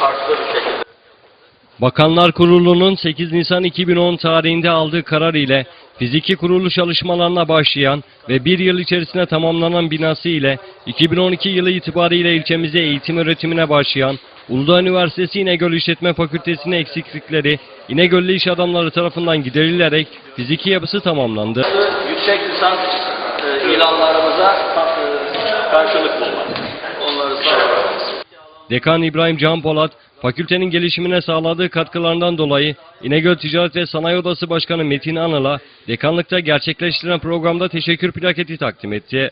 farklı bir şekilde Bakanlar Kurulu'nun 8 Nisan 2010 tarihinde aldığı karar ile fiziki kurulu çalışmalarına başlayan ve bir yıl içerisinde tamamlanan binası ile 2012 yılı itibariyle ilçemize eğitim öğretimine başlayan Uludağ Üniversitesi İnegöl İşletme Fakültesi'nin eksiklikleri İnegöllü iş adamları tarafından giderilerek fiziki yapısı tamamlandı. yüksek lisans e, ilanlarımıza e, karşılık bulmak. Dekan İbrahim Can Polat, fakültenin gelişimine sağladığı katkılarından dolayı İnegöl Ticaret ve Sanayi Odası Başkanı Metin Anıl'a dekanlıkta gerçekleştirilen programda teşekkür plaketi takdim etti.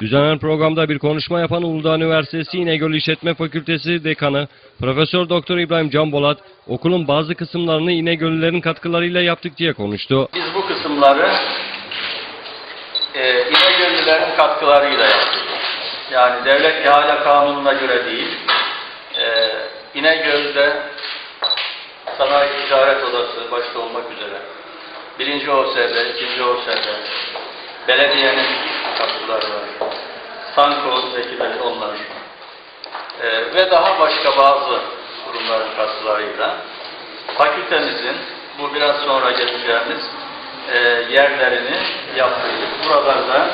Düzenlenen programda bir konuşma yapan Uludağ Üniversitesi İnegöl İşletme Fakültesi Dekanı Profesör Doktor İbrahim Can Polat, okulun bazı kısımlarını İnegöllülerin katkılarıyla yaptık diye konuştu. Biz bu kısımları e, İnegöllülerin katkılarıyla yaptık. Yani devlet ihale kanununa göre değil, e, İnegöl'de Sanayi Ticaret Odası başta olmak üzere birinci OSB, ikinci OSB, belediyenin katkıları var. Sanko vekilleri onlar. E, ve daha başka bazı kurumların katkılarıyla fakültemizin bu biraz sonra geleceğimiz e, yerlerini yaptırdık. Buralarda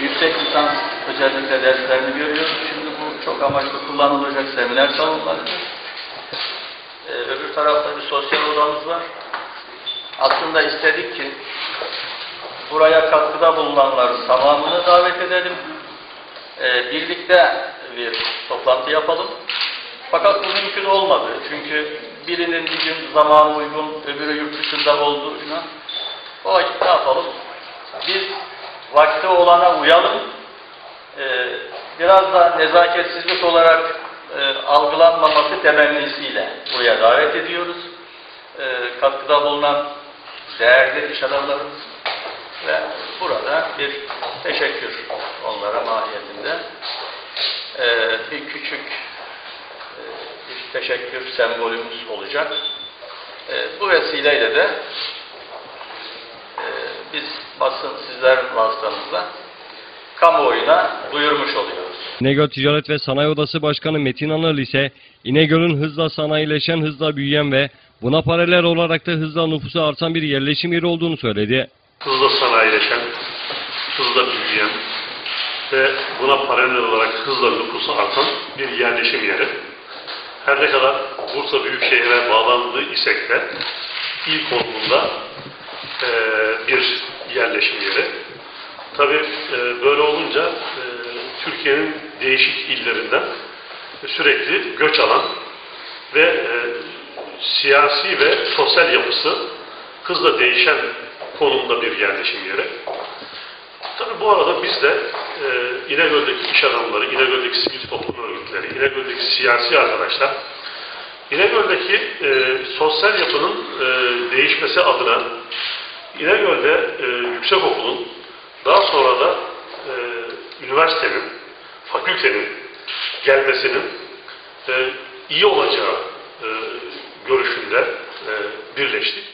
yüksek lisans özellikle derslerini görüyoruz. Şimdi bu çok amaçlı kullanılacak seminer salonları. E, öbür tarafta bir sosyal odamız var. Aslında istedik ki buraya katkıda bulunanların tamamını davet edelim. E, birlikte bir toplantı yapalım. Fakat bu mümkün olmadı. Çünkü birinin bir gün zamanı uygun, öbürü yurt dışında olduğuna o vakit ne yapalım? Biz vakti olana uyalım. Ee, biraz da nezaketsizlik olarak e, algılanmaması temennisiyle buraya davet ediyoruz. Ee, katkıda bulunan değerli iş adamlarımız ve burada bir teşekkür onlara mahiyetinde ee, bir küçük e, bir teşekkür sembolümüz olacak. E, bu vesileyle de e, biz sizlerin vasıtanızla kamuoyuna duyurmuş oluyoruz. İnegöl Ticaret ve Sanayi Odası Başkanı Metin Anıl ise İnegöl'ün hızla sanayileşen, hızla büyüyen ve buna paralel olarak da hızla nüfusu artan bir yerleşim yeri olduğunu söyledi. hızla sanayileşen, hızla büyüyen ve buna paralel olarak hızla nüfusu artan bir yerleşim yeri. Her ne kadar Bursa Büyükşehir'e bağlandığı isek de ilk konumunda e, bir yerleşim yeri. Tabii e, böyle olunca e, Türkiye'nin değişik illerinden sürekli göç alan ve e, siyasi ve sosyal yapısı hızla değişen konumda bir yerleşim yeri. Tabii bu arada biz de İnegöl'deki iş adamları, İnegöl'deki sivil toplum örgütleri, İnegöl'deki siyasi arkadaşlar, İnegöl'deki e, sosyal yapının e, değişmesi adına İnegöl'de e, yüksekokulun daha sonra da e, üniversitenin, fakültenin gelmesinin e, iyi olacağı e, görüşünde e, birleştik.